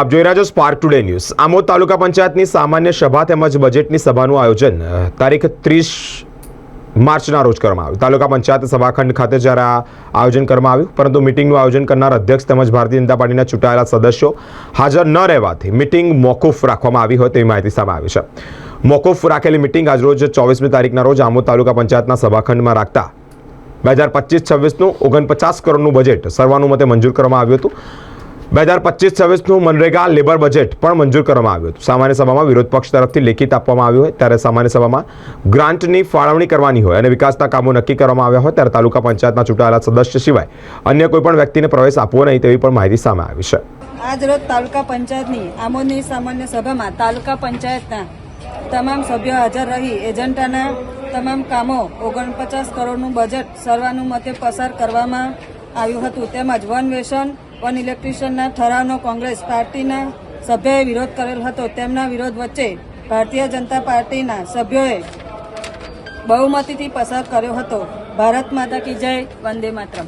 આપ જોઈ રહ્યા છો Spark Today News Amod taluka પંચાયતની સામાન્ય સભા તેમજ બજેટની સભાનું આયોજન તારીખ ત્રીસ માર્ચના રોજ કરવામાં આવ્યું. તાલુકા પંચાયત સભાખંડ ખાતે જ્યારે આ આયોજન કરવામાં આવ્યું, પરંતુ મિટિંગનું આયોજન કરનાર અધ્યક્ષ તેમજ ભારતીય જનતા પાર્ટીના ચૂંટાયેલા સદસ્યો હાજર ન રહેવાથી મિટિંગ મોકૂફ રાખવામાં આવી હોય તેવી માહિતી સામે આવી છે. મોકૂફ રાખેલી મિટિંગ આજરોજ ચોવીસમી તારીખના રોજ આમોદ તાલુકા પંચાયતના સભાખંડમાં રાખતા. બે હજાર પચીસ છવ્વીસનું ઓગણપચાસ કરોડનું બજેટ સર્વાનુમતે મંજૂર કરવામાં આવ્યું હતું. બે હજાર પચીસ છવ્વીસનું મનરેગા લેબર બજેટ પણ મંજૂર કરવામાં આવ્યું હતું. સામાન્ય સભામાં વિરોધ પક્ષ તરફથી લેખિત આપવામાં આવ્યું હોય ત્યારે સામાન્ય સભામાં ગ્રાન્ટની ફાળવણી કરવાની હોય અને વિકાસના કામો નક્કી કરવામાં આવ્યા હોય ત્યારે તાલુકા પંચાયતના ચૂંટાયેલા સદસ્ય સિવાય અન્ય કોઈ પણ વ્યક્તિને પ્રવેશ આપવો નહીં તેવી પણ માહિતી સામે આવી છે. આજ રોજ તાલુકા પંચાયતની આમોદની સામાન્ય સભામાં તાલુકા પંચાયતના તમામ સભ્યો હાજર રહી એજન્ટાના તમામ કામો ઓગણપચાસ કરોડનું બજેટ સર્વાનુમતે પસાર કરવામાં આવ્યું હતું. તેમજ વન વેસન વન ઇલેક્ટ્રિશિયનના ઠરાવનો કોંગ્રેસ પાર્ટીના સભ્યોએ વિરોધ કરેલ હતો. તેમના વિરોધ વચ્ચે ભારતીય જનતા પાર્ટીના સભ્યોએ બહુમતીથી પસાર કર્યો હતો. ભારત માતા કી જય, વંદે માતરમ.